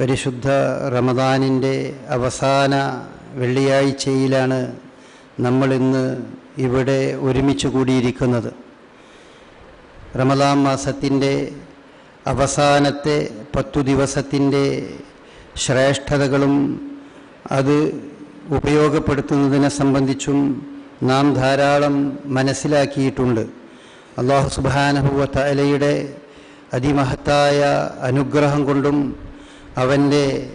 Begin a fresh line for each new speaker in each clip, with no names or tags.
പരിശുദ്ധ റമദാനിന്റെ അവസാന വെള്ളിയാഴ്ചയിലാണ് നമ്മളിന്ന് ഇവിടെ ഒരുമിച്ച് കൂടിയിരിക്കുന്നത്. റമദാൻ മാസത്തിന്റെ അവസാനത്തെ പത്തു ദിവസത്തിന്റെ ശ്രേഷ്ഠതകളും അത് ഉപയോഗപ്പെടുത്തുന്നതിനെ സംബന്ധിച്ചും നാം ധാരാളം മനസ്സിലാക്കിയിട്ടുണ്ട്. അള്ളാഹു സുബാനഹുവ തലയുടെ അതിമഹത്തായ അനുഗ്രഹം കൊണ്ടും അവന്റെ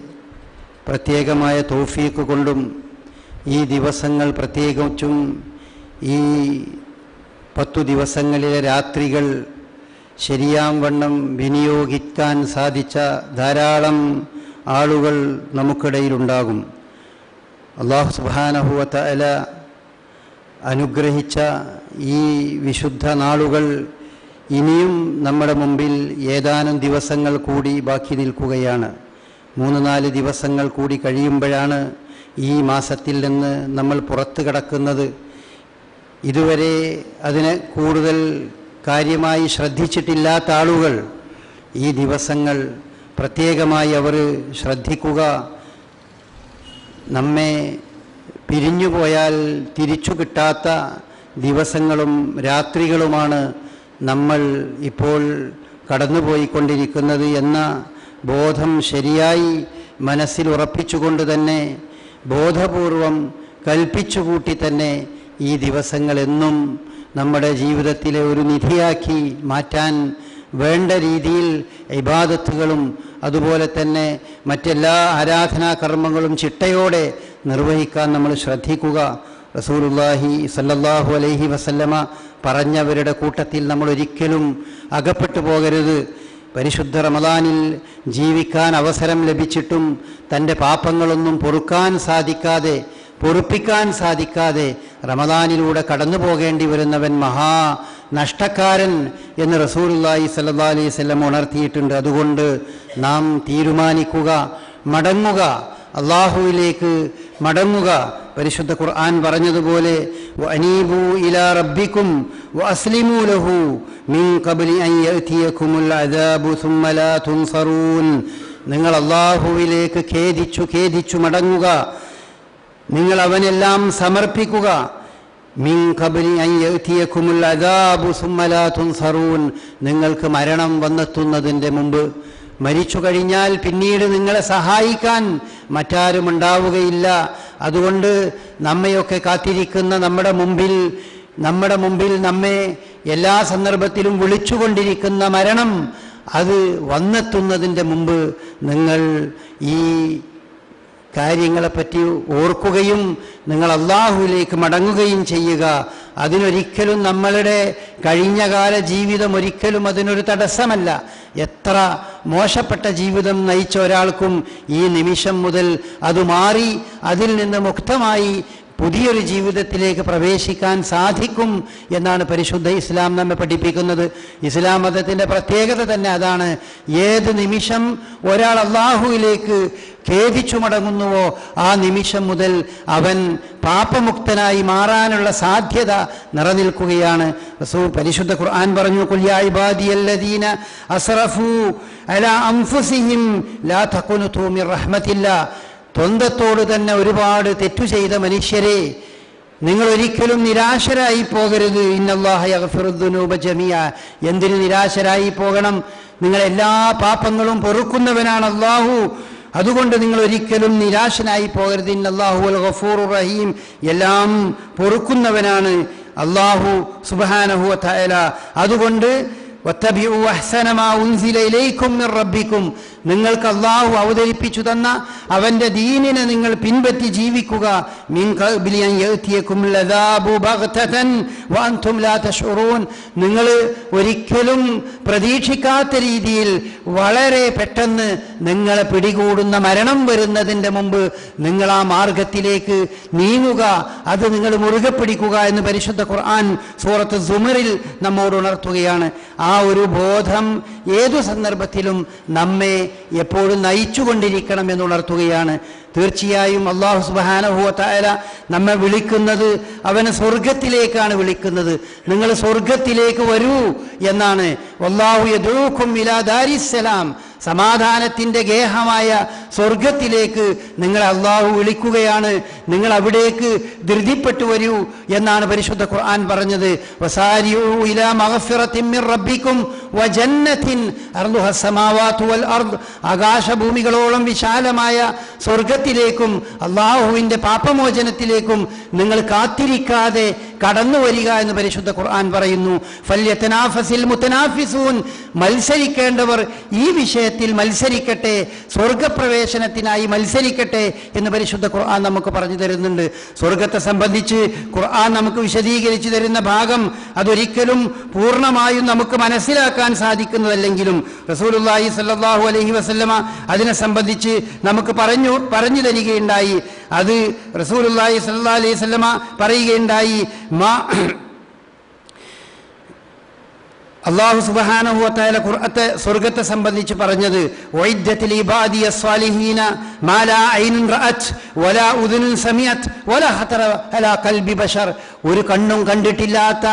പ്രത്യേകമായ തോഫീക്ക് കൊണ്ടും ഈ ദിവസങ്ങൾ പ്രത്യേകിച്ചും ഈ പത്തു ദിവസങ്ങളിലെ രാത്രികൾ ശരിയാം വണ്ണം വിനിയോഗിക്കാൻ സാധിച്ച ധാരാളം ആളുകൾ നമുക്കിടയിലുണ്ടാകും. അള്ളാഹു സുബാനഹുവത്ത അല അനുഗ്രഹിച്ച ഈ വിശുദ്ധ നാളുകൾ ഇനിയും നമ്മുടെ മുമ്പിൽ ഏതാനും ദിവസങ്ങൾ കൂടി ബാക്കി നിൽക്കുകയാണ്. മൂന്ന് നാല് ദിവസങ്ങൾ കൂടി കഴിയുമ്പോഴാണ് ഈ മാസത്തിൽ നിന്ന് നമ്മൾ പുറത്തു കിടക്കുന്നത്. ഇതുവരെ അതിന് കൂടുതൽ കാര്യമായി ശ്രദ്ധിച്ചിട്ടില്ലാത്ത ആളുകൾ ഈ ദിവസങ്ങൾ പ്രത്യേകമായി അവർ ശ്രദ്ധിക്കുക. നമ്മെ പിരിഞ്ഞുപോയാൽ തിരിച്ചു കിട്ടാത്ത ദിവസങ്ങളും രാത്രികളുമാണ് നമ്മൾ ഇപ്പോൾ കടന്നുപോയിക്കൊണ്ടിരിക്കുന്നത് എന്ന ബോധം ശരിയായി മനസ്സിൽ ഉറപ്പിച്ചുകൊണ്ട് തന്നെ ബോധപൂർവം കൽപ്പിച്ചുകൂട്ടി തന്നെ ഈ ദിവസങ്ങളെന്നും നമ്മുടെ ജീവിതത്തിലെ ഒരു നിധിയാക്കി മാറ്റാൻ വേണ്ട രീതിയിൽ ഇബാദത്തുകളും അതുപോലെ തന്നെ മറ്റെല്ലാ ആരാധനാ കർമ്മങ്ങളും ചിട്ടയോടെ നിർവഹിക്കാൻ നമ്മൾ ശ്രദ്ധിക്കുക. റസൂലുല്ലാഹി സല്ലല്ലാഹു അലൈഹി വസല്ലമ പറഞ്ഞവരുടെ കൂട്ടത്തിൽ നമ്മൾ ഒരിക്കലും അകപ്പെട്ടു പോകരുത്. പരിശുദ്ധ റമദാനിൽ ജീവിക്കാൻ അവസരം ലഭിച്ചിട്ടും തന്റെ പാപങ്ങളൊന്നും പൊറുക്കാൻ സാധിക്കാതെ പൊറുപ്പിക്കാൻ സാധിക്കാതെ റമദാനിലൂടെ കടന്നു പോകേണ്ടി വരുന്നവൻ മഹാ നഷ്ടക്കാരൻ എന്ന് റസൂലുല്ലാഹി സല്ലാ അലൈഹി സ്വല്ലം ഉണർത്തിയിട്ടുണ്ട്. അതുകൊണ്ട് നാം തീരുമാനിക്കുക മടങ്ങുക. അള്ളാഹുവിലേക്ക് മടങ്ങുക. പരിശുദ്ധ ഖുർആൻ പറഞ്ഞതുപോലെ അനീബു ഇലാ ലഹു മിൻ അൻ അദാബു ലാ നിങ്ങൾ അള്ളാഹുവിലേക്ക് ഖേദിച്ചു ഖേദിച്ചു മടങ്ങുക. നിങ്ങൾ അവനെല്ലാം സമർപ്പിക്കുക. മിൻ അൻ അദാബു ലാ നിങ്ങൾക്ക് മരണം വന്നെത്തുന്നതിന്റെ മുമ്പ് മരിച്ചു കഴിഞ്ഞാൽ പിന്നീട് നിങ്ങളെ സഹായിക്കാൻ മറ്റാരും ഉണ്ടാവുകയില്ല അതുകൊണ്ട് നമ്മയൊക്കെ കാത്തിരിക്കുന്ന നമ്മുടെ മുമ്പിൽ നമ്മുടെ മുമ്പിൽ നമ്മെ എല്ലാ സന്ദർഭത്തിലും വിളിച്ചുകൊണ്ടിരിക്കുന്ന മരണം അത് വന്നെത്തുന്നതിന്റെ മുമ്പ് നിങ്ങൾ ഈ കാര്യങ്ങളെപ്പറ്റി ഓർക്കുകയും നിങ്ങൾ അള്ളാഹുവിലേക്ക് മടങ്ങുകയും ചെയ്യുക. അതിനൊരിക്കലും നമ്മളുടെ കഴിഞ്ഞകാല ജീവിതം ഒരിക്കലും അതിനൊരു തടസ്സമല്ല. എത്ര മോശപ്പെട്ട ജീവിതം നയിച്ച ഒരാൾക്കും ഈ നിമിഷം മുതൽ അത് മാറി അതിൽ നിന്ന് മുക്തമായി പുതിയൊരു ജീവിതത്തിലേക്ക് പ്രവേശിക്കാൻ സാധിക്കും എന്നാണ് പരിശുദ്ധ ഇസ്ലാം നമ്മെ പഠിപ്പിക്കുന്നത്. ഇസ്ലാം മതത്തിന്റെ പ്രത്യേകത തന്നെ അതാണ്. ഏത് നിമിഷം ഒരാൾ അള്ളാഹുവിലേക്ക് ഖേദിച്ചു മടങ്ങുന്നുവോ ആ നിമിഷം മുതൽ അവൻ പാപമുക്തനായി മാറാനുള്ള സാധ്യത നിറനിൽക്കുകയാണ്. റസൂൽ പരിശുദ്ധ ഖുർആൻ പറഞ്ഞു കുല്യായിബാദിയല്ലദീന അസ്റഫു അല അംഫുസിഹിം ലാ മിർ റഹ്മത്തില്ല. തൊന്തത്തോട് തന്നെ ഒരുപാട് തെറ്റു ചെയ്ത മനുഷ്യരെ നിങ്ങൾ ഒരിക്കലും നിരാശരായി പോകരുത്. ഇന്നല്ലാഹുനൂബ ജമിയ എന്തിന് നിരാശരായി പോകണം? നിങ്ങൾ എല്ലാ പാപങ്ങളും പൊറുക്കുന്നവനാണ് അള്ളാഹു അതുകൊണ്ട് നിങ്ങൾ ഒരിക്കലും നിരാശനായി പോകരുത്. ഇന്നല്ലാഹു അൽ ഗഫൂർ റഹീം. എല്ലാം പൊറുക്കുന്നവനാണ് അള്ളാഹു സുബാനഹു അതുകൊണ്ട് റബ്ബിക്കും. നിങ്ങൾക്ക് അള്ളാഹു അവതരിപ്പിച്ചു തന്ന അവന്റെ ദീനിനെ നിങ്ങൾ പിൻപറ്റി ജീവിക്കുക. നിങ്ങൾ ഒരിക്കലും പ്രതീക്ഷിക്കാത്ത രീതിയിൽ വളരെ പെട്ടെന്ന് നിങ്ങളെ പിടികൂടുന്ന മരണം വരുന്നതിന്റെ മുമ്പ് നിങ്ങൾ ആ മാർഗത്തിലേക്ക് നീങ്ങുക. അത് നിങ്ങൾ മുറുകെ പിടിക്കുക എന്ന് പരിശുദ്ധ ഖുർആൻ സൂറത്ത് സുമറിൽ നമ്മോട് ഉണർത്തുകയാണ്. ആ ഒരു ബോധം ഏതു സന്ദർഭത്തിലും നമ്മെ എപ്പോഴും നയിച്ചുകൊണ്ടിരിക്കണം എന്ന് ഉണർത്തുകയാണ് തീർച്ചയായും അള്ളാഹു സുബാനഹുവല നമ്മെ വിളിക്കുന്നത് അവനെ സ്വർഗത്തിലേക്കാണ് വിളിക്കുന്നത്. നിങ്ങൾ സ്വർഗത്തിലേക്ക് വരൂ എന്നാണ്. അള്ളാഹു യദൂഖും സമാധാനത്തിന്റെ ഗേഹമായ സ്വർഗത്തിലേക്ക് നിങ്ങൾ അള്ളാഹു വിളിക്കുകയാണ്. നിങ്ങൾ അവിടേക്ക് ധൃതിപ്പെട്ടു വരൂ എന്നാണ് പരിശുദ്ധ ഖുർആൻ പറഞ്ഞത്. ആകാശഭൂമികളോളം വിശാലമായ സ്വർഗത്തിലേക്കും അള്ളാഹുവിന്റെ പാപമോചനത്തിലേക്കും നിങ്ങൾ കാത്തിരിക്കാതെ കടന്നു വരിക എന്ന് പരിശുദ്ധ ഖുർആൻ പറയുന്നു. ഫല്യത്തനാഫസിൽ മുത്തനാഫിസൂൻ. മത്സരിക്കേണ്ടവർ ഈ വിഷയത്തിൽ മത്സരിക്കട്ടെ സ്വർഗപ്രവേശനത്തിനായി മത്സരിക്കട്ടെ എന്ന് പരിശുദ്ധ ഖുർആൻ നമുക്ക് പറഞ്ഞു തരുന്നുണ്ട്. സ്വർഗത്തെ സംബന്ധിച്ച് ഖുർആൻ നമുക്ക് വിശദീകരിച്ചു തരുന്ന ഭാഗം അതൊരിക്കലും പൂർണമായും നമുക്ക് മനസ്സിലാക്കാൻ സാധിക്കുന്നതല്ലെങ്കിലും റസൂലുള്ളാഹി സല്ലാഹു അലഹി വസല്ലമ അതിനെ സംബന്ധിച്ച് നമുക്ക് പറഞ്ഞു പറഞ്ഞു തരികയുണ്ടായി. അത് റസൂലുള്ളാഹി സല്ലാ അലൈഹി വസല്ലമ പറയുകയുണ്ടായി. മാ അള്ളാഹു സുബാനഹുല ഖുർഅത്തെ സ്വർഗത്തെ സംബന്ധിച്ച് പറഞ്ഞത് ഒരു കണ്ണും കണ്ടിട്ടില്ലാത്ത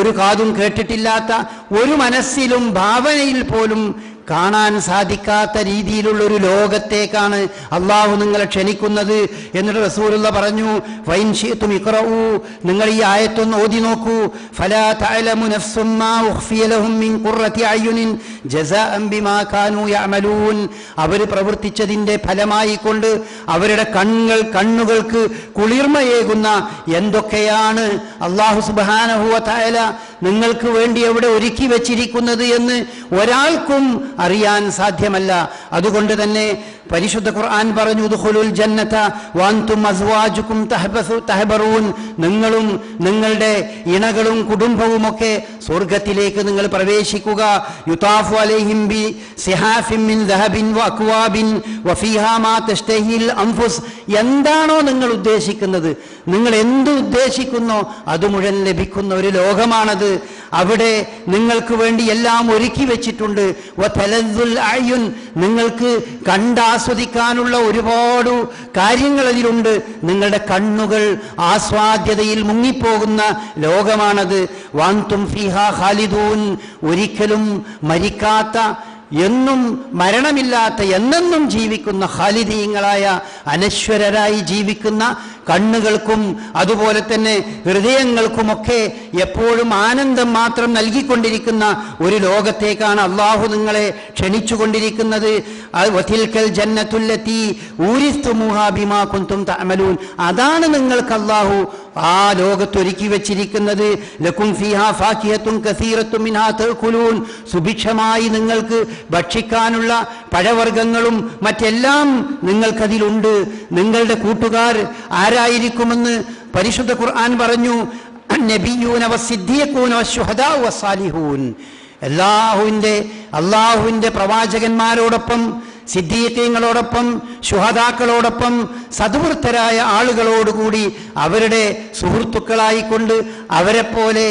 ഒരു കാതും കേട്ടിട്ടില്ലാത്ത ഒരു മനസ്സിലും ഭാവനയിൽ പോലും കാണാൻ സാധിക്കാത്ത രീതിയിലുള്ള ഒരു ലോകത്തേക്കാണ് അള്ളാഹു നിങ്ങളെ ക്ഷണിക്കുന്നത് എന്നിട്ട് റസൂലുള്ള പറഞ്ഞു വൈൻഷീത്തും ഇക്റവൂ നിങ്ങൾ ഈ ആയത്തൊന്ന് ഓതി നോക്കൂ. ഫലാ തഅലമു ലഹും മിൻ ജസാഅൻ ബിമാ യഅമലൂൻ. അവർ പ്രവർത്തിച്ചതിന്റെ ഫലമായി കൊണ്ട് അവരുടെ കണ്ണുകൾ കണ്ണുകൾക്ക് കുളിർമയേകുന്ന എന്തൊക്കെയാണ്? അള്ളാഹു സുബ്ഹാനഹു വ തആല നിങ്ങൾക്ക് വേണ്ടി എവിടെ ഒരുക്കി വെച്ചിരിക്കുന്നത് എന്ന് ഒരാൾക്കും അറിയാൻ സാധ്യമല്ല. അതുകൊണ്ട് തന്നെ പരിശുദ്ധ ഖുർആൻ പറഞ്ഞു ദുഹുലുൽ ജന്നത വാന്തും അസ്വാജുക്കും തഹബറൂൻ. നിങ്ങളും നിങ്ങളുടെ ഇണകളും കുടുംബവും ഒക്കെ സ്വർഗത്തിലേക്ക് നിങ്ങൾ പ്രവേശിക്കുക. യുതാഫു അലൈഹിം ബി സിഹാഫിൻ മിൻ ദഹബിൻ വഅക്വാബിൻ വഫീഹാ മാ തഷ്തഹിൽ എന്താണോ നിങ്ങൾ ഉദ്ദേശിക്കുന്നത്? നിങ്ങൾ എന്ത് ഉദ്ദേശിക്കുന്നോ അത് മുഴുവൻ ലഭിക്കുന്ന ഒരു ലോകമാണത്. അവിടെ നിങ്ങൾക്ക് വേണ്ടി എല്ലാം ഒരുക്കി വെച്ചിട്ടുണ്ട്. അയ്യുൻ നിങ്ങൾക്ക് കണ്ടാസ്വദിക്കാനുള്ള ഒരുപാട് കാര്യങ്ങൾ അതിലുണ്ട്. നിങ്ങളുടെ കണ്ണുകൾ ആസ്വാദ്യതയിൽ മുങ്ങിപ്പോകുന്ന ലോകമാണത്. വാന്തും ഫിഹ ഖാലിദൂൻ ഒരിക്കലും മരിക്കാത്ത എന്നും മരണമില്ലാത്ത എന്നെന്നും ജീവിക്കുന്ന ഖാലിദീങ്ങളായ അനശ്വരരായി ജീവിക്കുന്ന കണ്ണുകൾക്കും അതുപോലെ തന്നെ ഹൃദയങ്ങൾക്കുമൊക്കെ എപ്പോഴും ആനന്ദം മാത്രം നൽകിക്കൊണ്ടിരിക്കുന്ന ഒരു ലോകത്തേക്കാണ് അള്ളാഹു നിങ്ങളെ ക്ഷണിച്ചുകൊണ്ടിരിക്കുന്നത്. ജന്നത്തുല്ലത്തി ഊരിസ്തുമുഹാ ബിമാ കുന്തും തഅമലൂൻ. അതാണ് നിങ്ങൾക്ക് അള്ളാഹു ആ ലോകത്തൊരുക്കി വെച്ചിരിക്കുന്നത്. ലക്കും ഫിഹാ ഫാക്കിഹത്തും കസീറത്തും മിൻഹാ തഅകുലൂൻ. സുഭിക്ഷമായി നിങ്ങൾക്ക് ഭക്ഷിക്കാനുള്ള പഴവർഗങ്ങളും മറ്റെല്ലാം നിങ്ങൾക്കതിലുണ്ട്. നിങ്ങളുടെ കൂട്ടുകാർ ആരായിരിക്കുമെന്ന് പരിശുദ്ധ ഖുർആൻ പറഞ്ഞു. എല്ലാഹുവിന്റെ അള്ളാഹുവിന്റെ പ്രവാചകന്മാരോടൊപ്പം സിദ്ധീയങ്ങളോടൊപ്പം ശുഹതാക്കളോടൊപ്പം സദ്വൃത്തരായ ആളുകളോടുകൂടി അവരുടെ സുഹൃത്തുക്കളായിക്കൊണ്ട് അവരെപ്പോലെ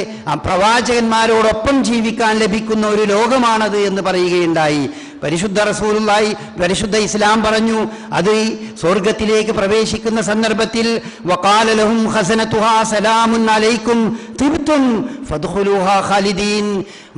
പ്രവാചകന്മാരോടൊപ്പം ജീവിക്കാൻ ലഭിക്കുന്ന ഒരു ലോകമാണത് എന്ന് പറയുകയുണ്ടായി. പരിശുദ്ധ റസൂലുള്ളായി പരിശുദ്ധ ഇസ്ലാം പറഞ്ഞു അത് സ്വർഗത്തിലേക്ക് പ്രവേശിക്കുന്ന സന്ദർഭത്തിൽ സലാമുൻ അലൈക്കും ഖാലിദീൻ.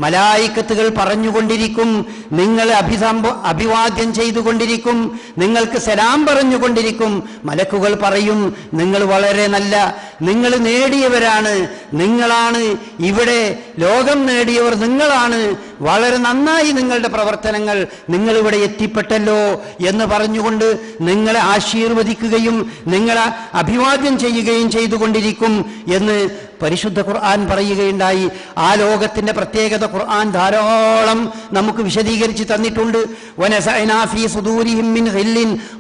മലായിക്കത്തുകൾ പറഞ്ഞുകൊണ്ടിരിക്കും നിങ്ങളെ അഭിസംബ അഭിവാദ്യം ചെയ്തുകൊണ്ടിരിക്കും നിങ്ങൾക്ക് സലാം പറഞ്ഞുകൊണ്ടിരിക്കും. മലക്കുകൾ പറയും നിങ്ങൾ വളരെ നല്ല നിങ്ങൾ നേടിയവരാണ് നിങ്ങളാണ് ഇവിടെ ലോകം നേടിയവർ നിങ്ങളാണ് വളരെ നന്നായി നിങ്ങളുടെ പ്രവർത്തനങ്ങൾ നിങ്ങളിവിടെ എത്തിപ്പെട്ടല്ലോ എന്ന് പറഞ്ഞുകൊണ്ട് നിങ്ങളെ ആശീർവദിക്കുകയും നിങ്ങളെ അഭിവാദ്യം ചെയ്യുകയും ചെയ്തുകൊണ്ടിരിക്കും എന്ന് പരിശുദ്ധ ഖുർആൻ പറയുകയുണ്ടായി. ആ ലോകത്തിന്റെ പ്രത്യേകത ഖുർആൻ ധാരാളം നമുക്ക് വിശദീകരിച്ച് തന്നിട്ടുണ്ട്.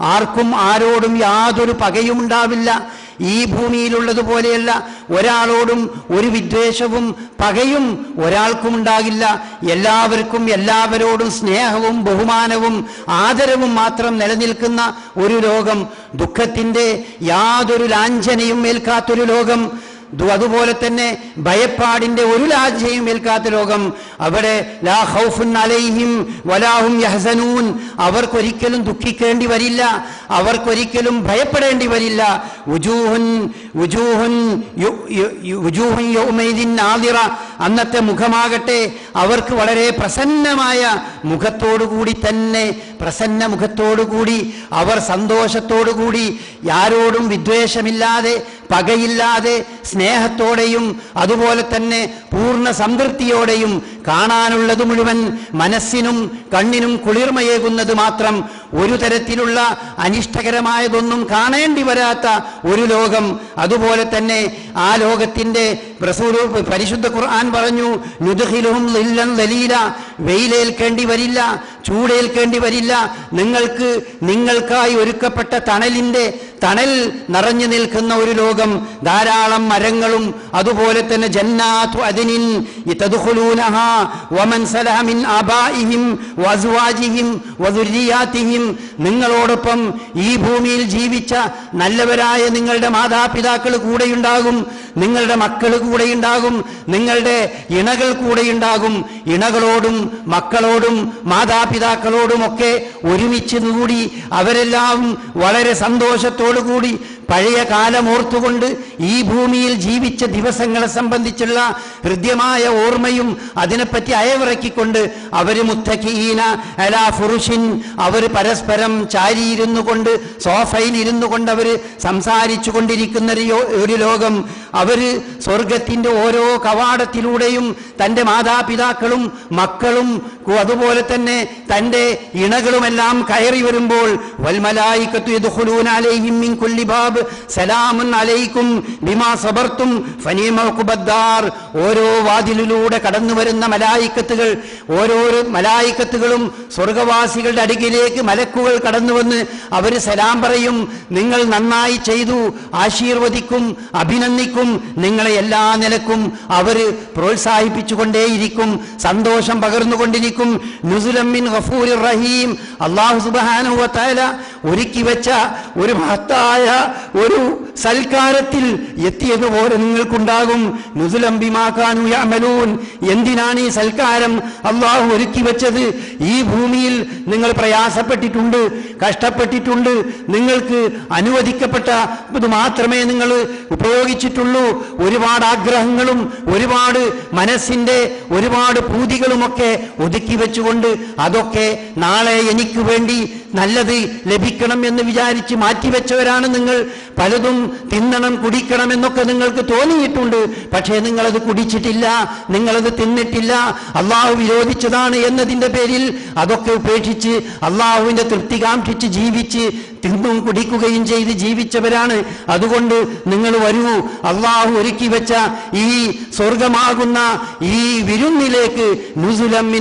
ആർക്കും ആരോടും യാതൊരു പകയും ഉണ്ടാവില്ല. ഈ ഭൂമിയിലുള്ളതുപോലെയല്ല. ഒരാളോടും ഒരു വിദ്വേഷവും പകയും ഒരാൾക്കും ഉണ്ടാകില്ല. എല്ലാവർക്കും എല്ലാവരോടും സ്നേഹവും ബഹുമാനവും ആദരവും മാത്രം നിലനിൽക്കുന്ന ഒരു ലോകം. ദുഃഖത്തിന്റെ യാതൊരു ലാഞ്ചനയും ഏൽക്കാത്തൊരു ലോകം. അതുപോലെ തന്നെ ഭയപ്പാടിന്റെ ഒരു ലാജയും ഏൽക്കാത്ത ലോകം. അവിടെ ലാ അലൈഹിം വലാഹും അവർക്കൊരിക്കലും ദുഃഖിക്കേണ്ടി വരില്ല. അവർക്കൊരിക്കലും ഭയപ്പെടേണ്ടി വരില്ല. ഉജൂഹുൻ ഉജൂഹുൻ ഉജൂഹുൻ യൗമൈദിൻ നാദിറ. അന്നത്തെ മുഖമാകട്ടെ അവർക്ക് വളരെ പ്രസന്നമായ മുഖത്തോടുകൂടി തന്നെ പ്രസന്ന മുഖത്തോടുകൂടി അവർ സന്തോഷത്തോടുകൂടി ആരോടും വിദ്വേഷമില്ലാതെ പകയില്ലാതെ സ്നേഹത്തോടെയും അതുപോലെ തന്നെ പൂർണ സംതൃപ്തിയോടെയും കാണാനുള്ളത് മുഴുവൻ മനസ്സിനും കണ്ണിനും കുളിർമയേകുന്നത് മാത്രം ഒരു തരത്തിലുള്ള അനിഷ്ടകരമായതൊന്നും കാണേണ്ടി വരാത്ത ഒരു ലോകം. അതുപോലെ തന്നെ ആ ലോകത്തിന്റെ റസൂൽ പരിശുദ്ധ ഖുർആൻ പറഞ്ഞു നുദ്ഖിലുഹും ലലീല വെയിലേൽക്കേണ്ടി വരില്ല ചൂടേൽക്കേണ്ടി വരില്ല. നിങ്ങൾക്ക് നിങ്ങൾക്കായി ഒരുക്കപ്പെട്ട തണലിന്റെ തണൽ നിറഞ്ഞു നിൽക്കുന്ന ഒരു ലോകം ധാരാളം മരങ്ങളും അതുപോലെ തന്നെ ജന്നാത്തു വമൻ വദുർരിയാതിഹിം നിങ്ങളോടൊപ്പം ഈ ഭൂമിയിൽ ജീവിച്ച നല്ലവരായ നിങ്ങളുടെ മാതാപിതാക്കൾ കൂടെയുണ്ടാകും. നിങ്ങളുടെ മക്കൾ കൂടെയുണ്ടാകും നിങ്ങളുടെ ഇണകൾ കൂടെയുണ്ടാകും ഇണകളോടും മക്കളോടും മാതാപിതാക്കളോടുമൊക്കെ ഒരുമിച്ച് കൂടി അവരെല്ലാം വളരെ സന്തോഷത്തോടു കൂടി പഴയ കാലം ഓർത്തുകൊണ്ട് ഈ ഭൂമിയിൽ ജീവിച്ച ദിവസങ്ങളെ സംബന്ധിച്ചുള്ള ഹൃദ്യമായ ഓർമ്മയും അതിനെപ്പറ്റി അയവിറക്കിക്കൊണ്ട് അവർ മുത്തക്കീന അലാ ഫുറുഷിൻ അവർ പരസ്പരം ചാരിയിരുന്നു കൊണ്ട് സോഫയിൽ ഇരുന്നു കൊണ്ട് അവർ സംസാരിച്ചു കൊണ്ടിരിക്കുന്ന ഒരു ലോകം. അവർ സ്വർഗത്തിന്റെ ഓരോ കവാടത്തിലൂടെയും തന്റെ മാതാപിതാക്കളും മക്കളും അതുപോലെ തന്നെ തന്റെ ഇണകളുമെല്ലാം കയറി വരുമ്പോൾ വൽമലായിക്കത്തു യദ്ഖുലൂന അലൈഹിം മിൻ കുല്ലി സലാമുൻ അലൈക്കും ബിമാ സബർത്തും ഫനീമ ഉഖ്ബദ്ദാർ. ഓരോ വാതിലിലൂടെ കടന്നു വരുന്ന മലായിക്കത്തുകൾ ഓരോരോ മലായിക്കത്തുകളും സ്വർഗവാസികളുടെ അടുക്കിലേക്ക് മലക്കുകൾ കടന്നു വന്ന് അവർ സലാം പറയും നിങ്ങൾ നന്നായി ചെയ്തു ആശീർവദിക്കും അഭിനന്ദിക്കും നിങ്ങളെ എല്ലാ നിലക്കും അവർ പ്രോത്സാഹിപ്പിച്ചുകൊണ്ടേയിരിക്കും സന്തോഷം പകർന്നുകൊണ്ടിരിക്കും. നുസുലമ്മിൻ ഗഫൂർ റഹീം. അള്ളാഹു സുബ്ഹാനഹു വ ഒരുക്കി വെച്ച ഒരു മഹത്തായ ഒരു സൽക്കാരത്തിൽ എത്തിയതുപോലെ നിങ്ങൾക്കുണ്ടാകും. നുസുലംബിമാക്കാനു യഅമലൂൻ. എന്തിനാണ് ഈ സൽക്കാരം അള്ളാഹു ഒരുക്കി വെച്ചത്? ഈ ഭൂമിയിൽ നിങ്ങൾ പ്രയാസപ്പെട്ടിട്ടുണ്ട് കഷ്ടപ്പെട്ടിട്ടുണ്ട്. നിങ്ങൾക്ക് അനുവദിക്കപ്പെട്ട ഇത് മാത്രമേ നിങ്ങൾ ഉപയോഗിച്ചിട്ടുള്ളൂ. ഒരുപാട് ആഗ്രഹങ്ങളും ഒരുപാട് മനസ്സിന്റെ ഒരുപാട് പൂതികളുമൊക്കെ ഒതുക്കി വെച്ചുകൊണ്ട് അതൊക്കെ നാളെ എനിക്ക് വേണ്ടി നല്ലത് ലഭിക്കണം എന്ന് വിചാരിച്ച് മാറ്റിവെച്ചവരാണ് നിങ്ങൾ. പലതും തിന്നണം കുടിക്കണം എന്നൊക്കെ നിങ്ങൾക്ക് തോന്നിയിട്ടുണ്ട്. പക്ഷേ നിങ്ങളത് കുടിച്ചിട്ടില്ല നിങ്ങളത് തിന്നിട്ടില്ല. അള്ളാഹു വിരോധിച്ചതാണ് എന്നതിന്റെ പേരിൽ അതൊക്കെ ഉപേക്ഷിച്ച് അള്ളാഹുവിന്റെ തൃപ്തി ജീവിച്ച് തിന്നും കുടിക്കുകയും ചെയ്ത് ജീവിച്ചവരാണ്. അതുകൊണ്ട് നിങ്ങൾ വരൂ. അള്ളാഹു ഒരുക്കി വെച്ച ഈ സ്വർഗമാകുന്ന ഈ വിരുന്നിലേക്ക് നുസുലം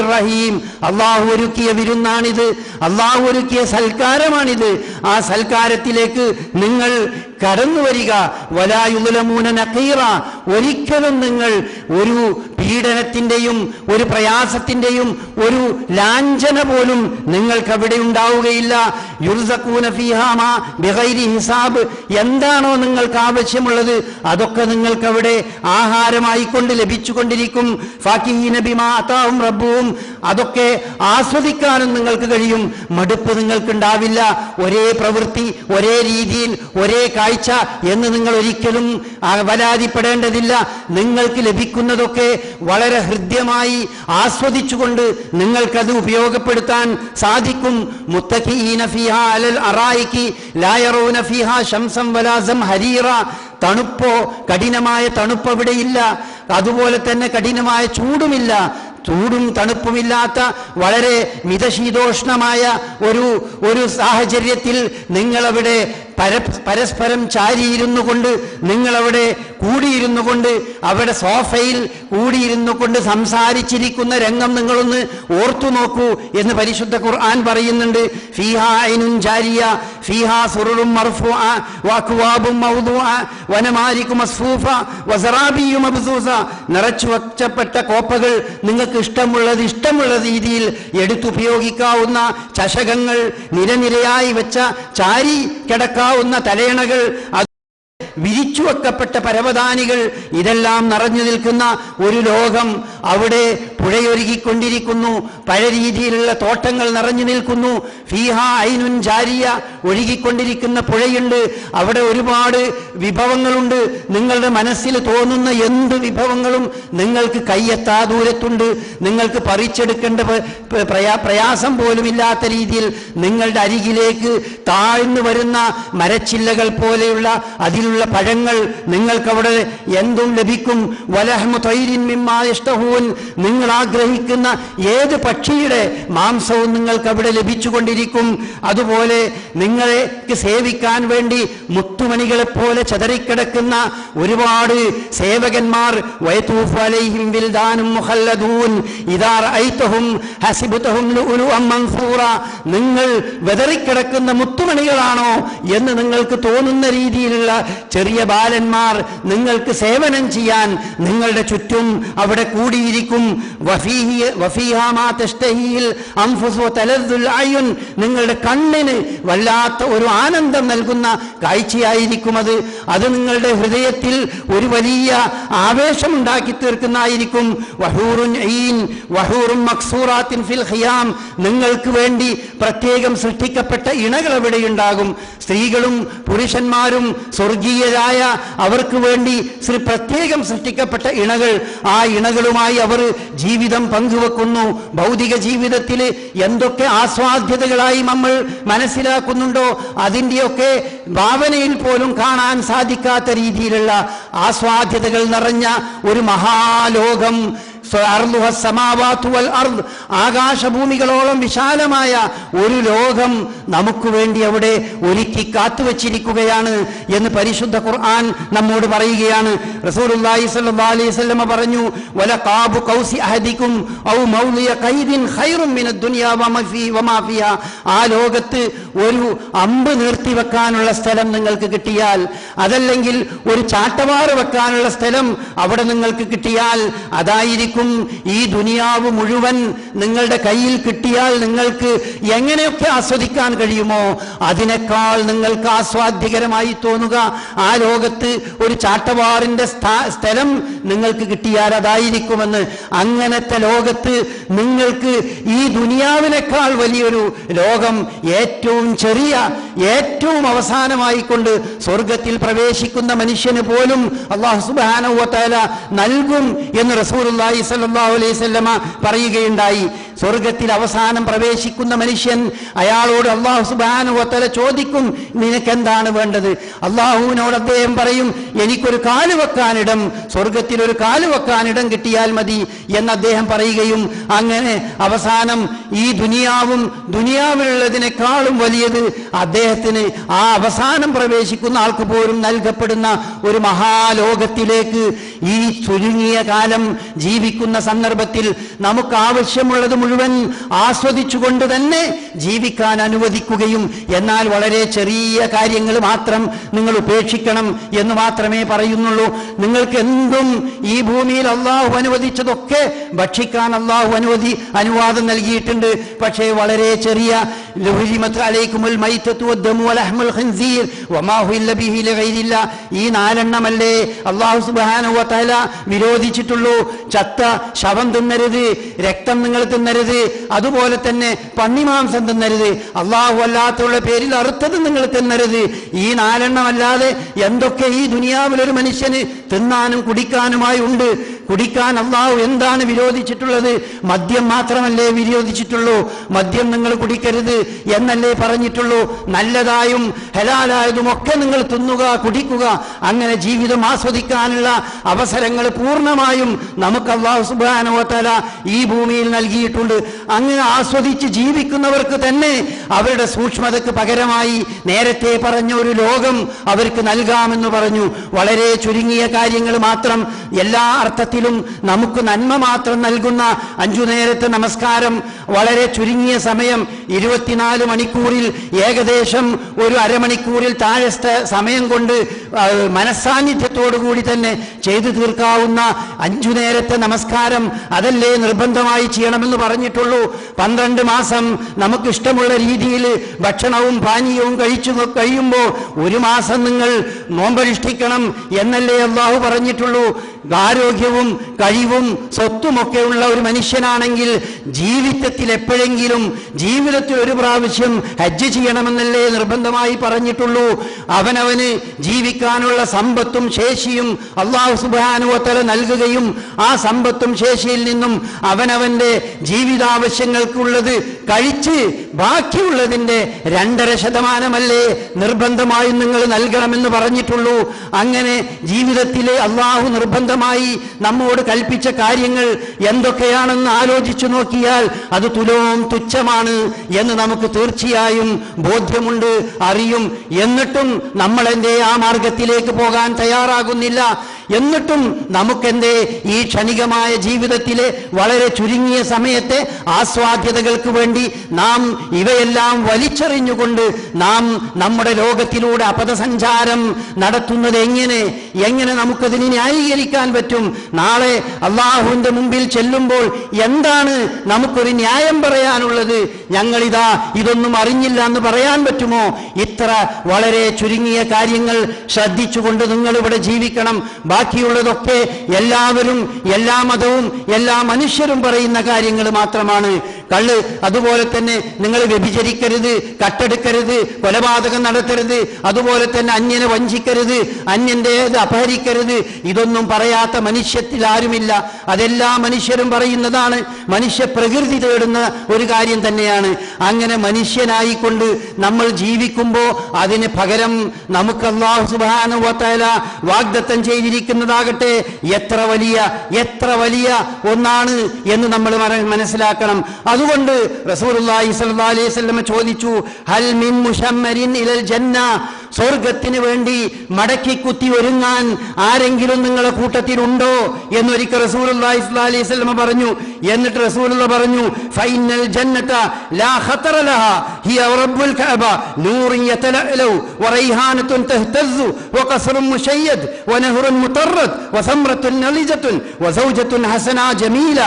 റഹീം. അള്ളാഹു ഒരുക്കിയ വിരുന്നാണിത്. അള്ളാഹു ഒരുക്കിയ സൽക്കാരമാണിത്. ആ സൽക്കാരത്തിലേക്ക് നിങ്ങൾ കടന്നു വരിക വലായുലമൂന നഖീറ. ഒരിക്കലും നിങ്ങൾ ഒരു പീഡനത്തിന്റെയും ഒരു പ്രയാസത്തിന്റെയും ഒരു ലാഞ്ചന പോലും നിങ്ങൾക്ക് അവിടെ ഉണ്ടാവുകയില്ല. യുർസഖൂന ഫീഹാ മാ ബിഗൈരി ഹിസാബ്. എന്താണോ നിങ്ങൾക്ക് ആവശ്യമുള്ളത് അതൊക്കെ നിങ്ങൾക്ക് അവിടെ ആഹാരമായിക്കൊണ്ട് ലഭിച്ചുകൊണ്ടിരിക്കും. ഫാക്കിഹീന ബിമാ അതാവും റബ്ബുവും അതൊക്കെ ആസ്വദിക്കാനും നിങ്ങൾക്ക് കഴിയും. മടുപ്പ് നിങ്ങൾക്കുണ്ടാവില്ല. ഒരേ പ്രവൃത്തി ഒരേ രീതിയിൽ ഒരേ കാഴ്ച എന്ന് നിങ്ങൾ ഒരിക്കലും വലാതിപ്പെടേണ്ടതില്ല നിങ്ങൾക്ക് ലഭിക്കുന്നതൊക്കെ വളരെ ഹൃദ്യമായി ആസ്വദിച്ചുകൊണ്ട് നിങ്ങൾക്കത് ഉപയോഗപ്പെടുത്താൻ സാധിക്കും. ഹരീറ. തണുപ്പോ കഠിനമായ തണുപ്പ് അവിടെയില്ല അതുപോലെ തന്നെ കഠിനമായ ചൂടുമില്ല. ചൂടും തണുപ്പുമില്ലാത്ത വളരെ മിതശീതോഷ്ണമായ ഒരു ഒരു സാഹചര്യത്തിൽ നിങ്ങളവിടെ പരസ്പരം ചാരിയിരുന്നു കൊണ്ട് നിങ്ങളവിടെ കൂടിയിരുന്നു കൊണ്ട് അവിടെ സോഫയിൽ കൂടിയിരുന്നു കൊണ്ട് സംസാരിച്ചിരിക്കുന്ന രംഗം നിങ്ങളൊന്ന് ഓർത്തു നോക്കൂ എന്ന് പരിശുദ്ധ ഖുർആൻ പറയുന്നുണ്ട്. ഫീഹാ ഐനുൻ ജാരിയ മർഫുഅ മസ്ഫൂഫ നിറച്ചു വച്ചപ്പെട്ട കോപ്പകൾ നിങ്ങൾക്ക് ഇഷ്ടമുള്ളത് ഇഷ്ടമുള്ള രീതിയിൽ എടുത്തുപയോഗിക്കാവുന്ന ചഷകങ്ങൾ നിരനിരയായി വെച്ച ചാരി കിടക്കാവുന്ന തലയണകൾ അത് വിരിച്ചു വെക്കപ്പെട്ട പരവതാനികൾ ഇതെല്ലാം നിറഞ്ഞു നിൽക്കുന്ന ഒരു ലോകം അവിടെ പുഴയൊരുകിക്കൊണ്ടിരിക്കുന്നു. പല രീതിയിലുള്ള തോട്ടങ്ങൾ നിറഞ്ഞു നിൽക്കുന്നു. ഫീഹ ഐനുൻ ജാരിയ ഒഴുകിക്കൊണ്ടിരിക്കുന്ന പുഴയുണ്ട്. അവിടെ ഒരുപാട് വിഭവങ്ങളുണ്ട്. നിങ്ങളുടെ മനസ്സിൽ തോന്നുന്ന എന്ത് വിഭവങ്ങളും നിങ്ങൾക്ക് കയ്യെത്താ ദൂരത്തുണ്ട്. നിങ്ങൾക്ക് പറിച്ചെടുക്കേണ്ട പ്രയാസം പോലുമില്ലാത്ത രീതിയിൽ നിങ്ങളുടെ അരികിലേക്ക് താഴ്ന്നു വരുന്ന മരച്ചില്ലകൾ പോലെയുള്ള അതിലുള്ള പഴങ്ങൾ നിങ്ങൾക്കവിടെ എന്തും ലഭിക്കും. വലഹമു തൈരിൻ മിമ്മാ ഇഷ്ടഹൂൻ നിങ്ങൾ ആഗ്രഹിക്കുന്ന ഏത് പക്ഷിയുടെ മാംസവും നിങ്ങൾക്ക് അവിടെ ലഭിച്ചുകൊണ്ടിരിക്കും. അതുപോലെ നിങ്ങൾക്ക് സേവിക്കാൻ വേണ്ടി മുത്തുമണികളെ പോലെ ചതറിക്കിടക്കുന്ന ഒരുപാട് സേവകന്മാർ നിങ്ങൾ വെതറിക്കിടക്കുന്ന മുത്തുമണികളാണോ എന്ന് നിങ്ങൾക്ക് തോന്നുന്ന രീതിയിലുള്ള ചെറിയ ബാലന്മാർ നിങ്ങൾക്ക് സേവനം ചെയ്യാൻ നിങ്ങളുടെ ചുറ്റും അവിടെ കൂടിയിരിക്കും അയുൻ നിങ്ങളുടെ കണ്ണിന് വല്ലാത്ത ഒരു ആനന്ദം നൽകുന്ന കാഴ്ചയായിരിക്കും അത്. അത് നിങ്ങളുടെ ഹൃദയത്തിൽ ഒരു വലിയ ആവേശമുണ്ടാക്കി തീർക്കുന്നതായിരിക്കും. വഹൂറും മക്സൂറാത്തിൻ ഫിൽ ഖിയാം. നിങ്ങൾക്ക് വേണ്ടി പ്രത്യേകം സൃഷ്ടിക്കപ്പെട്ട ഇണകൾ എവിടെയുണ്ടാകും സ്ത്രീകളും പുരുഷന്മാരും സ്വർഗീയരായ അവർക്ക് വേണ്ടി പ്രത്യേകം സൃഷ്ടിക്കപ്പെട്ട ഇണകൾ. ആ ഇണകളുമായി അവർ ജീവിതം പങ്കുവെക്കുന്നു. ഭൗതിക ജീവിതത്തിൽ എന്തൊക്കെ ആസ്വാദ്യതകളായി നമ്മൾ മനസ്സിലാക്കുന്നുണ്ടോ അതിന്റെയൊക്കെ ഭാവനയിൽ പോലും കാണാൻ സാധിക്കാത്ത രീതിയിലുള്ള ആസ്വാദ്യതകൾ നിറഞ്ഞ ഒരു മഹാലോകം ആകാശഭൂമികളോളം വിശാലമായ ഒരു ലോകം നമുക്ക് വേണ്ടി അവിടെ ഒരുക്കി കാത്തുവച്ചിരിക്കുകയാണ് എന്ന് പരിശുദ്ധ ഖുർആൻ നമ്മോട് പറയുകയാണ്. റസൂലുള്ളാഹി അലൈഹി പറഞ്ഞു വല ഖൗസി അഹദിക്കും ഔ മൗലിയ ദുനിയാ വമാ ഫീ വമാ ഫിയാ ആ ലോകത്ത് ഒരു അമ്പ് നിർത്തി വെക്കാനുള്ള സ്ഥലം നിങ്ങൾക്ക് കിട്ടിയാൽ അതല്ലെങ്കിൽ ഒരു ചാട്ടവാറ് വെക്കാനുള്ള സ്ഥലം അവിടെ നിങ്ങൾക്ക് കിട്ടിയാൽ അതായിരിക്കും ഈ ദുനിയാവ് മുഴുവൻ നിങ്ങളുടെ കയ്യിൽ കിട്ടിയാൽ നിങ്ങൾക്ക് എങ്ങനെയൊക്കെ ആസ്വദിക്കാൻ കഴിയുമോ അതിനേക്കാൾ നിങ്ങൾക്ക് ആസ്വാദ്യകരമായി തോന്നുക. ആ ലോകത്ത് ഒരു ചാട്ടവാറിന്റെ സ്ഥലം നിങ്ങൾക്ക് കിട്ടിയാൽ അതായിരിക്കുമെന്ന്. അങ്ങനത്തെ ലോകത്ത് നിങ്ങൾക്ക് ഈ ദുനിയാവിനേക്കാൾ വലിയൊരു ലോകം ഏറ്റവും ചെറിയ ഏറ്റവും അവസാനമായി കൊണ്ട് സ്വർഗത്തിൽ പ്രവേശിക്കുന്ന മനുഷ്യന് പോലും അള്ളാഹു സുബാനുവല നൽകും എന്ന് റസൂലുള്ളാഹി വസല്ലമ പറയുകയുണ്ടായി. സ്വർഗത്തിൽ അവസാനം പ്രവേശിക്കുന്ന മനുഷ്യൻ അയാളോട് അള്ളാഹു സുബാനുവത്തല ചോദിക്കും നിനക്കെന്താണ് വേണ്ടത്? അള്ളാഹുവിനോട് അദ്ദേഹം പറയും എനിക്കൊരു കാൽ വെക്കാനിടം സ്വർഗത്തിൽ ഒരു കാൽ വെക്കാനിടം കിട്ടിയാൽ മതി. എന്ന് അദ്ദേഹം പറയുകയും അങ്ങനെ അവസാനം ഈ ദുനിയാവും ദുനിയാവിലുള്ളതിനേക്കാളും വലിയത് അദ്ദേഹത്തിന് ആ അവസാനം പ്രവേശിക്കുന്ന ആൾക്ക് പോലും നൽകപ്പെടുന്ന ഒരു മഹാലോകത്തിലേക്ക് ഈ ചുരുങ്ങിയ കാലം ജീവിക്കുന്ന സന്ദർഭത്തിൽ നമുക്ക് ആവശ്യമുള്ളത് മുഴുവൻ ആസ്വദിച്ചുകൊണ്ട് തന്നെ ജീവിക്കാൻ അനുവദിക്കുകയും എന്നാൽ വളരെ ചെറിയ കാര്യങ്ങൾ മാത്രം നിങ്ങൾ ഉപേക്ഷിക്കണം എന്ന് മാത്രമേ പറയുന്നുള്ളൂ. നിങ്ങൾക്ക് എന്തും ഈ ഭൂമിയിൽ അള്ളാഹു അനുവദിച്ചതൊക്കെ ഭക്ഷിക്കാൻ അള്ളാഹു അനുവദി അനുവാദം നൽകിയിട്ടുണ്ട്. പക്ഷേ വളരെ ചെറിയ ഈ നാലെണ്ണമല്ലേ അള്ളാഹു സുബ്ഹാനഹു വതആല വിരോധിച്ചിട്ടുള്ളൂ. ചത്ത ശവം തിന്നരുത് രക്തം നിങ്ങൾ തിന്നരുത് അതുപോലെ തന്നെ പന്നിമാംസം തിന്നരുത്. അള്ളാഹു അല്ലാത്തുള്ള പേരിൽ അറുത്തത് നിങ്ങൾ തിന്നരുത്. ഈ നാലെണ്ണം അല്ലാതെ എന്തൊക്കെ ഈ ദുനിയാവിൽ ഒരു മനുഷ്യന് തിന്നാനും കുടിക്കാനുമായി ഉണ്ട്? കുടിക്കാൻ അള്ളാഹു എന്താണ് വിരോധിച്ചിട്ടുള്ളത്? മദ്യം മാത്രമല്ലേ വിരോധിച്ചിട്ടുള്ളൂ? മദ്യം നിങ്ങൾ കുടിക്കരുത് എന്നല്ലേ പറഞ്ഞിട്ടുള്ളൂ? നല്ലതായും ഹലാലായതും ഒക്കെ നിങ്ങൾ തിന്നുക കുടിക്കുക. അങ്ങനെ ജീവിതം ആസ്വദിക്കാനുള്ള അവസരങ്ങൾ പൂർണമായും നമുക്ക് അള്ളാഹു സുബാനുവത്തല ഈ ഭൂമിയിൽ നൽകിയിട്ടുണ്ട്. അങ്ങനെ ആസ്വദിച്ച് ജീവിക്കുന്നവർക്ക് തന്നെ അവരുടെ സൂക്ഷ്മതയ്ക്ക് പകരമായി നേരത്തെ പറഞ്ഞ ഒരു ലോകം അവർക്ക് നൽകാമെന്ന് പറഞ്ഞു. വളരെ ചുരുങ്ങിയ കാര്യങ്ങൾ മാത്രം എല്ലാ അർത്ഥത്തിലും നമുക്ക് നന്മ മാത്രം നൽകുന്ന അഞ്ചു നേരത്തെ നമസ്കാരം വളരെ ചുരുങ്ങിയ സമയം ഇരുപത്തിനാല് മണിക്കൂറിൽ ഏകദേശം ഒരു അരമണിക്കൂറിൽ താഴെ സമയം കൊണ്ട് മനസ്സാന്നിധ്യത്തോടു കൂടി തന്നെ ചെയ്തു തീർക്കാവുന്ന അഞ്ചു നേരത്തെ നമസ്കാരം അതല്ലേ നിർബന്ധമായി ചെയ്യണമെന്ന് പറഞ്ഞിട്ടുള്ളൂ. പന്ത്രണ്ട് മാസം നമുക്കിഷ്ടമുള്ള രീതിയിൽ ഭക്ഷണവും പാനീയവും കഴിച്ചു കഴിയുമ്പോൾ ഒരു മാസം നിങ്ങൾ നോമ്പനുഷ്ഠിക്കണം എന്നല്ലേ അള്ളാഹു പറഞ്ഞിട്ടുള്ളൂ. ആരോഗ്യവും കഴിവും സ്വത്തുമൊക്കെയുള്ള ഒരു മനുഷ്യനാണെങ്കിൽ ജീവിതത്തിൽ എപ്പോഴെങ്കിലും ജീവിതത്തിൽ ഒരു പ്രാവശ്യം ഹജ്ജ് ചെയ്യണമെന്നല്ലേ നിർബന്ധമായി പറഞ്ഞിട്ടുള്ളൂ. അവനവന് ജീവിക്കാനുള്ള സമ്പത്തും ശേഷിയും അള്ളാഹു സുബാനുവത്തല നൽകുകയും ആ സമ്പത്തും ശേഷിയിൽ നിന്നും അവനവന്റെ ജീവിതാവശ്യങ്ങൾക്കുള്ളത് കഴിച്ച് ബാക്കിയുള്ളതിന്റെ രണ്ടര ശതമാനമല്ലേ നിർബന്ധമായും നിങ്ങൾ നൽകണമെന്ന് പറഞ്ഞിട്ടുള്ളൂ. അങ്ങനെ ജീവിതത്തിലെ അള്ളാഹു നിർബന്ധമായി നമ്മോട് കൽപ്പിച്ച കാര്യങ്ങൾ എന്തൊക്കെയാണെന്ന് ആലോചിച്ചു നോക്കിയാൽ അത് തുലവും തുച്ഛമാണ് എന്ന് നമുക്ക് തീർച്ചയായും ബോധ്യമുണ്ട് അറിയും. എന്നിട്ടും നമ്മൾ എന്തേ ആ മാർഗത്തിലേക്ക് പോകാൻ തയ്യാറാകുന്നില്ല. എന്നിട്ടും നമുക്കെന്തേ ഈ ക്ഷണികമായ ജീവിതത്തിലെ വളരെ ചുരുങ്ങിയ സമയത്തെ ആസ്വാദ്യതകൾക്ക് വേണ്ടി നാം ഇവയെല്ലാം വലിച്ചെറിഞ്ഞുകൊണ്ട് നാം നമ്മുടെ ലോകത്തിലൂടെ അപഥസഞ്ചാരം നടത്തുന്നത് എങ്ങനെ? എങ്ങനെ നമുക്കതിനെ ന്യായീകരിക്കാൻ പറ്റും. നാളെ അള്ളാഹുവിന്റെ മുമ്പിൽ ചെല്ലുമ്പോൾ എന്താണ് നമുക്കൊരു ന്യായം പറയാനുള്ളത്? ഞങ്ങളിതാ ഇതൊന്നും അറിഞ്ഞില്ല എന്ന് പറയാൻ പറ്റുമോ? ഇത്ര വളരെ ചുരുങ്ങിയ കാര്യങ്ങൾ ശ്രദ്ധിച്ചുകൊണ്ട് നിങ്ങൾ ഇവിടെ ജീവിക്കണം. ബാക്കിയുള്ളതൊക്കെ എല്ലാവരും എല്ലാ മതവും എല്ലാ മനുഷ്യരും പറയുന്ന കാര്യങ്ങൾ മാത്രമാണ്. കള്ള് അതുപോലെ തന്നെ നിങ്ങൾ വ്യഭിചരിക്കരുത് കട്ടെടുക്കരുത് കൊലപാതകം നടത്തരുത് അതുപോലെ തന്നെ അന്യനെ വഞ്ചിക്കരുത് അന്യന്റെ അപഹരിക്കരുത് ഇതൊന്നും പറയാത്ത മനുഷ്യത്തിൽ ആരുമില്ല അതെല്ലാ മനുഷ്യരും പറയുന്നതാണ് മനുഷ്യ പ്രകൃതി തേടുന്ന ഒരു കാര്യം തന്നെയാണ്. അങ്ങനെ മനുഷ്യനായിക്കൊണ്ട് നമ്മൾ ജീവിക്കുമ്പോൾ അതിന് പകരം നമുക്ക് അള്ളാഹു സുബാനുവത്തല വാഗ്ദത്തം ചെയ്തിരിക്കുന്നതാകട്ടെ. എത്ര വലിയ എത്ര വലിയ ഒന്നാണ് എന്ന് നമ്മൾ മനസ്സിലാക്കണം. അതുകൊണ്ട് സ്വല്ലല്ലാഹി അലൈഹി വസല്ലം ചോദിച്ചു ഹൽ മിൻ മുഷമ്മരിൻ ഇലൽ ജന്ന സ്വർഗത്തിന് വേണ്ടി മടക്കി കുത്തി ഒരുങ്ങാൻ ആരെങ്കിലും നിങ്ങളെ കൂട്ടത്തിലുണ്ടോ? എന്നൊരിക്കൽ സ്വല്ലല്ലാഹി അലൈഹി പറഞ്ഞു. എന്നിട്ട് റസൂൽ പറഞ്ഞു ഫൈനൽ ജന്നത ലാ ഹിയ കഅബ ഹസന ജമീല.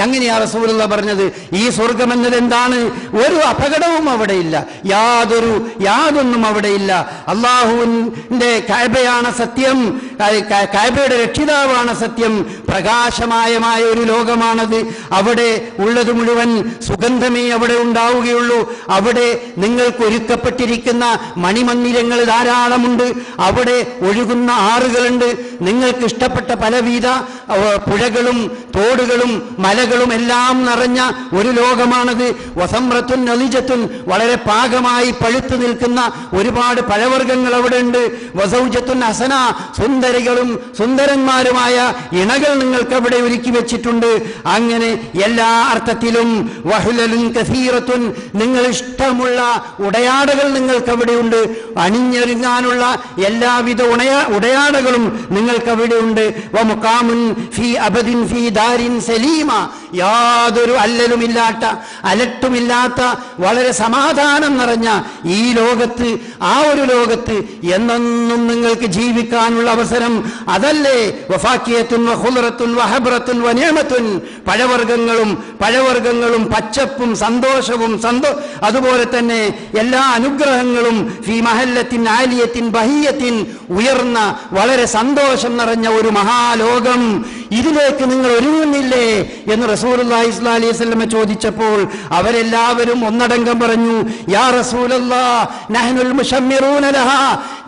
അങ്ങനെയാ റസൂലുള്ള പറഞ്ഞത്? ഈ സ്വർഗം എന്നത് എന്താണ് ഒരു അപകടവും അവിടെയില്ല. യാതൊരു യാതൊന്നും അവിടെയില്ല. അള്ളാഹുവിന്റെ കായബയാണ് സത്യം. കായ- കായ- കായബയുടെ രക്ഷിതാവാണ് സത്യം. പ്രകാശമായമായ ഒരു ലോകമാണത്. അവിടെ ഉള്ളത് മുഴുവൻ സുഗന്ധമേ അവിടെ ഉണ്ടാവുകയുള്ളൂ. അവിടെ നിങ്ങൾക്ക് ഒരുക്കപ്പെട്ടിരിക്കുന്ന മണിമന്ദിരങ്ങൾ ധാരാളമുണ്ട്. അവിടെ ഒഴുകുന്ന ആറുകളുണ്ട്. നിങ്ങൾക്ക് ഇഷ്ടപ്പെട്ട പലവിധ പുഴകളും തോടുകളും മലകളും എല്ലാം നിറഞ്ഞ ഒരു ലോകമാണത്. വസമ്രത്തുൻ നലിജത്തുൻ വളരെ പാകമായി പഴുത്തു നിൽക്കുന്ന ഒരുപാട് പഴവർഗങ്ങൾ അവിടെ ഉണ്ട് വസൗജത്തുൻ ഹസന സുന്ദരികളും സുന്ദരന്മാരുമായ ഇണകൾ നിങ്ങൾക്ക് അവിടെ ഒരുക്കി വെച്ചിട്ടുണ്ട്. അങ്ങനെ എല്ലാ അർത്ഥത്തിലും വഹുലലും കസീറത്തുൻ നിങ്ങൾ ഇഷ്ടമുള്ള ഉടയാടകൾ നിങ്ങൾക്ക് അവിടെ ഉണ്ട്. അണിഞ്ഞൊരുങ്ങാനുള്ള എല്ലാവിധ ഉണയാ ഉടയാടകളും നിങ്ങൾക്ക് അവിടെ അവിടെയുണ്ട് വമുഖാമുൻ ഫീ അബദിൻ ഫീ ദാരിൻ സലീമ. യാതൊരു അല്ലലുമില്ലാത്ത അലട്ടുമില്ലാത്ത വളരെ സമാധാനം നിറഞ്ഞ ഈ ലോകത്ത് ആ ഒരു ലോകത്ത് എന്നെന്നും നിങ്ങൾക്ക് ജീവിക്കാനുള്ള അവസരം അതല്ലേ? വഫാക്കിയത്തുൻ വഹുലറത്തുൻ വഹബ്രത്തുൻ വനേമത്തുൻ പഴവർഗങ്ങളും പഴവർഗങ്ങളും പച്ചപ്പും സന്തോഷവും സന്തോ അതുപോലെ തന്നെ എല്ലാ അനുഗ്രഹങ്ങളും ഫി മഹല്ലത്തിൻ ആലിയത്തിൻ ബഹിയത്തിൻ ഉയർന്ന വളരെ സന്തോഷം നിറഞ്ഞ ഒരു മഹാലോകം ഇതിലേക്ക് നിങ്ങൾ ഒരുങ്ങുന്നില്ലേ? എന്ന് സ്വല്ലല്ലാഹി അലൈഹി ചോദിച്ചപ്പോൾ അവരെല്ലാവരും ഒന്നടങ്കം പറഞ്ഞു യാ റസൂലല്ലാ നഹ്നുൽ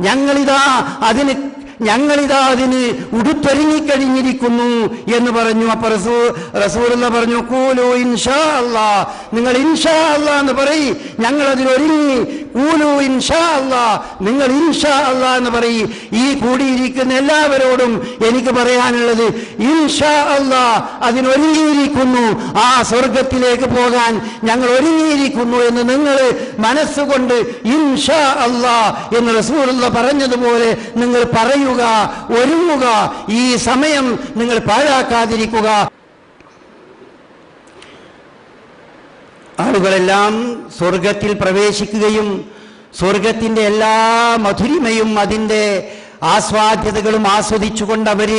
ഞങ്ങളിതാ അതിന് ഞങ്ങളിതാ അതിന് ഉടുത്തൊരുങ്ങിക്കഴിഞ്ഞിരിക്കുന്നു എന്ന് പറഞ്ഞു. അപ്പൊ റസൂ റസൂലുള്ള പറഞ്ഞു കൂലു ഇൻഷാ അല്ലാ. നിങ്ങൾ ഇൻഷാ അല്ലാ എന്ന് പറയും. ഞങ്ങൾ അതിൽ ഒരുങ്ങി ഊലു ഇൻഷാ അള്ളാ. നിങ്ങൾ ഇൻഷാ അള്ളാ എന്ന് പറയും. ഈ കൂടിയിരിക്കുന്ന എല്ലാവരോടും എനിക്ക് പറയാനുള്ളത് ഇൻഷാ അള്ളാ അതിനൊരുങ്ങിയിരിക്കുന്നു ആ സ്വർഗത്തിലേക്ക് പോകാൻ ഞങ്ങൾ ഒരുങ്ങിയിരിക്കുന്നു എന്ന് നിങ്ങൾ മനസ്സുകൊണ്ട് ഇൻഷാ അള്ളാ എന്ന് റസൂറുള്ള പറഞ്ഞതുപോലെ നിങ്ങൾ പറയുക ഒരുങ്ങുക. ഈ സമയം നിങ്ങൾ പാഴാക്കാതിരിക്കുക. ആളുകളെല്ലാം സ്വർഗത്തിൽ പ്രവേശിക്കുകയും സ്വർഗത്തിന്റെ എല്ലാ മധുരിമയും അതിന്റെ ആസ്വാദ്യതകളും ആസ്വദിച്ചുകൊണ്ട് അവർ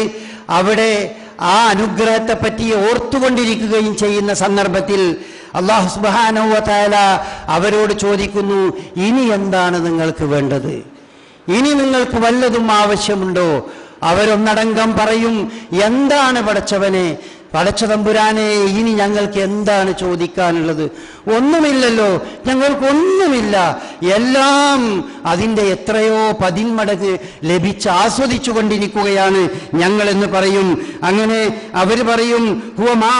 അവിടെ ആ അനുഗ്രഹത്തെ പറ്റി ഓർത്തുകൊണ്ടിരിക്കുകയും ചെയ്യുന്ന സന്ദർഭത്തിൽ അള്ളാഹു സുബാനോവത്തായ അവരോട് ചോദിക്കുന്നു ഇനി എന്താണ് നിങ്ങൾക്ക് വേണ്ടത്? ഇനി നിങ്ങൾക്ക് വല്ലതും ആവശ്യമുണ്ടോ? അവരൊന്നടങ്കം പറയും എന്താണ് പടച്ചവനെ? പടച്ച തമ്പുരാനെ ഇനി ഞങ്ങൾക്ക് എന്താണ് ചോദിക്കാനുള്ളത് ഒന്നുമില്ലല്ലോ ഞങ്ങൾക്കൊന്നുമില്ല എല്ലാം അതിൻ്റെ എത്രയോ പതിന്മടങ്ങ് ലഭിച്ച് ആസ്വദിച്ചു കൊണ്ടിരിക്കുകയാണ് ഞങ്ങളെന്ന് പറയും അങ്ങനെ അവർ പറയും ഹുവ മാ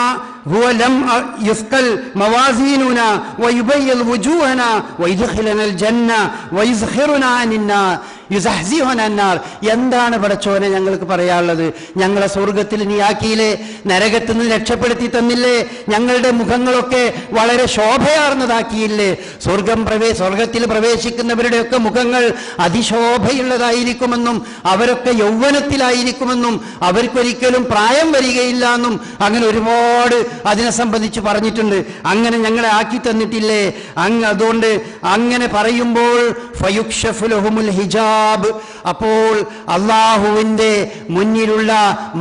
هو لم يثقل موازيننا ويبيض وجوهنا ويدخلنا الجنة ويزخرنا عن النار യുസഹ്സിഹുന അന്നാർ എന്താണ് പടച്ചോനെ ഞങ്ങൾക്ക് പറയാനുള്ളത്? ഞങ്ങളെ സ്വർഗത്തിൽ നീ ആക്കിയില്ലേ? നരകത്തിൽ നിന്ന് രക്ഷപ്പെടുത്തി തന്നില്ലേ? ഞങ്ങളുടെ മുഖങ്ങളൊക്കെ വളരെ ശോഭയാർന്നതാക്കിയില്ലേ? സ്വർഗം പ്രവേ സ്വർഗത്തിൽ പ്രവേശിക്കുന്നവരുടെയൊക്കെ മുഖങ്ങൾ അതിശോഭയുള്ളതായിരിക്കുമെന്നും അവരൊക്കെ യൗവനത്തിലായിരിക്കുമെന്നും അവർക്കൊരിക്കലും പ്രായം വരികയില്ല എന്നും അങ്ങനെ ഒരുപാട് അതിനെ സംബന്ധിച്ച് പറഞ്ഞിട്ടുണ്ട്. അങ്ങനെ ഞങ്ങളെ ആക്കി തന്നിട്ടില്ലേ? അങ്ങ് അതുകൊണ്ട് അങ്ങനെ പറയുമ്പോൾ ഫയുക്ഷഫുലഹുമുൽ ഹിജാബ് അപ്പോൾ അള്ളാഹുവിന്റെ മുന്നിലുള്ള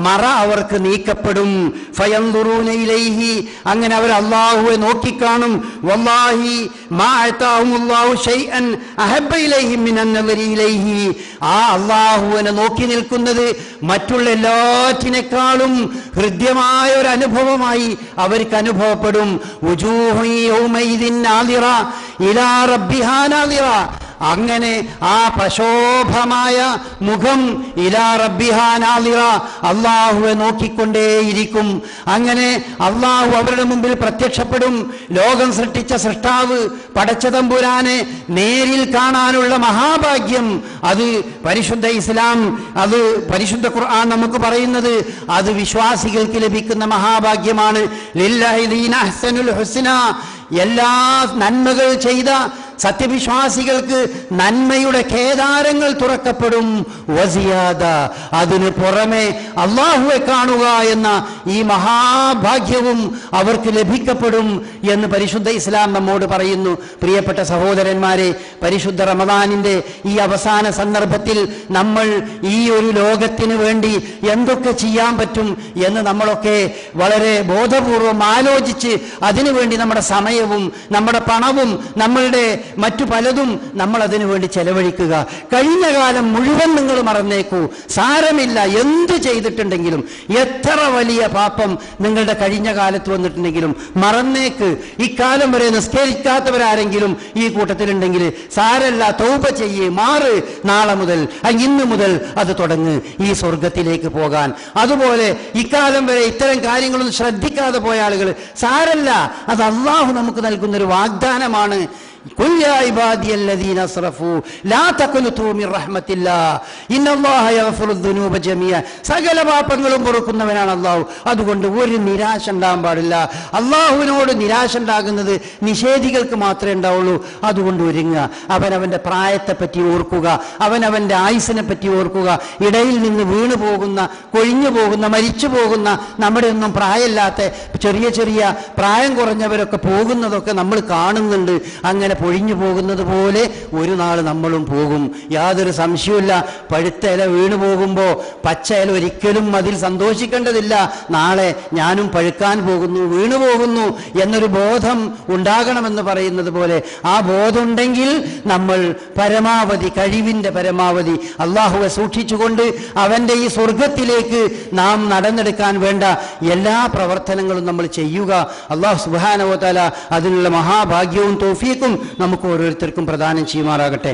മറ അവർക്ക് നീക്കപ്പെടും. ഫയന്തുറൂന ഇലൈഹി. അങ്ങനെ അവർ അള്ളാഹുവെ നോക്കിക്കാണും. വല്ലാഹി ആ അള്ളാഹുവിനെ നോക്കി നിൽക്കുന്നത് മറ്റുള്ള എല്ലാറ്റിനേക്കാളും ഹൃദ്യമായ ഒരു അനുഭവമായി അവർക്ക് അനുഭവപ്പെടും. അങ്ങനെ ആ പ്രശോഭമായ മുഖം ഇലാ റബ്ബിഹാനാലിറ അള്ളാഹുവെ നോക്കിക്കൊണ്ടേയിരിക്കും. അങ്ങനെ അള്ളാഹു അവരുടെ മുമ്പിൽ പ്രത്യക്ഷപ്പെടും. ലോകം സൃഷ്ടിച്ച സൃഷ്ടാവ് പടച്ചതമ്പുരാനെ നേരിൽ കാണാനുള്ള മഹാഭാഗ്യം അത് പരിശുദ്ധ ഇസ്ലാം അത് പരിശുദ്ധ ഖുർആൻ നമുക്ക് പറയുന്നത് അത് വിശ്വാസികൾക്ക് ലഭിക്കുന്ന മഹാഭാഗ്യമാണ്. എല്ലാ നന്മകൾ ചെയ്ത സത്യവിശ്വാസികൾക്ക് നന്മയുടെ കേദാരങ്ങൾ തുറക്കപ്പെടും. വസിയാദ അതിനു പുറമെ അള്ളാഹുവെ കാണുക എന്ന ഈ മഹാഭാഗ്യവും അവർക്ക് ലഭിക്കപ്പെടും എന്ന് പരിശുദ്ധ ഇസ്ലാം നമ്മോട് പറയുന്നു. പ്രിയപ്പെട്ട സഹോദരന്മാരെ പരിശുദ്ധ റമദാനിന്റെ ഈ അവസാന സന്ദർഭത്തിൽ നമ്മൾ ഈ ഒരു ലോകത്തിന് വേണ്ടി എന്തൊക്കെ ചെയ്യാൻ പറ്റും എന്ന് നമ്മളൊക്കെ വളരെ ബോധപൂർവം ആലോചിച്ച് അതിനുവേണ്ടി നമ്മുടെ സമയവും നമ്മുടെ പണവും നമ്മളുടെ മറ്റു പലതും നമ്മൾ അതിനു വേണ്ടി ചെലവഴിക്കുക. കഴിഞ്ഞ കാലം മുഴുവൻ നിങ്ങൾ മറന്നേക്കൂ. സാരമില്ല എന്ത് ചെയ്തിട്ടുണ്ടെങ്കിലും എത്ര വലിയ പാപം നിങ്ങളുടെ കഴിഞ്ഞ കാലത്ത് വന്നിട്ടുണ്ടെങ്കിലും മറന്നേക്ക്. ഇക്കാലം വരെ നിസ്കരിക്കാത്തവരാരെങ്കിലും ഈ കൂട്ടത്തിലുണ്ടെങ്കിൽ സാരല്ല തൗപ ചെയ്യേ മാറ്. നാളെ മുതൽ ഇന്ന് മുതൽ അത് തുടങ്ങ് ഈ സ്വർഗത്തിലേക്ക് പോകാൻ. അതുപോലെ ഇക്കാലം വരെ ഇത്തരം കാര്യങ്ങളൊന്നും ശ്രദ്ധിക്കാതെ പോയ ആളുകൾ സാരല്ല അത് അള്ളാഹു നമുക്ക് നൽകുന്ന ഒരു വാഗ്ദാനമാണ്. قل يا عبادي الذين اسرفوا لا تقنطوا من رحمة الله إن الله يغفر الذنوب جميعا സകല പാപങ്ങളും പൊറുക്കുന്നവനാണ് അള്ളാഹു അതുകൊണ്ട് ഒരു നിരാശ ഉണ്ടാകാൻ പാടില്ല അള്ളാഹുവിനോട് നിരാശ ഉണ്ടാകുന്നത് നിഷേധികൾക്ക് മാത്രമേ ഉണ്ടാവുള്ളൂ അതുകൊണ്ട് ഒരുങ്ങുക അവനവൻ്റെ പ്രായത്തെ പറ്റി ഓർക്കുക അവനവൻ്റെ ആയുസിനെ പറ്റി ഓർക്കുക ഇടയിൽ നിന്ന് വീണു പോകുന്ന കൊഴിഞ്ഞു പോകുന്ന മരിച്ചു പോകുന്ന നമ്മുടെ ഒന്നും പ്രായമില്ലാത്ത ചെറിയ ചെറിയ പ്രായം കുറഞ്ഞവരൊക്കെ പോകുന്നതൊക്കെ നമ്മൾ കാണുന്നുണ്ട് അങ്ങനെ പൊഴിഞ്ഞു പോകുന്നത് പോലെ ഒരു നാൾ നമ്മളും പോകും. യാതൊരു സംശയമില്ല പഴുത്ത ഇല വീണു പോകുമ്പോൾ പച്ച ഇല ഒരിക്കലും അതിൽ സന്തോഷിക്കേണ്ടതില്ല. നാളെ ഞാനും പഴുക്കാൻ പോകുന്നു വീണു പോകുന്നു എന്നൊരു ബോധം ഉണ്ടാകണമെന്ന് പറയുന്നത് പോലെ ആ ബോധമുണ്ടെങ്കിൽ നമ്മൾ പരമാവധി കഴിവിന്റെ പരമാവധി അള്ളാഹുവെ സൂക്ഷിച്ചുകൊണ്ട് അവന്റെ ഈ സ്വർഗത്തിലേക്ക് നാം നടന്നെടുക്കാൻ വേണ്ട എല്ലാ പ്രവർത്തനങ്ങളും നമ്മൾ ചെയ്യുക. അള്ളാഹു സുബാനവതാല അതിനുള്ള മഹാഭാഗ്യവും തോഫീക്കും. നമുക്ക് ഓരോരുത്തർക്കും പ്രദാനം ചെയ്യുമാറാകട്ടെ.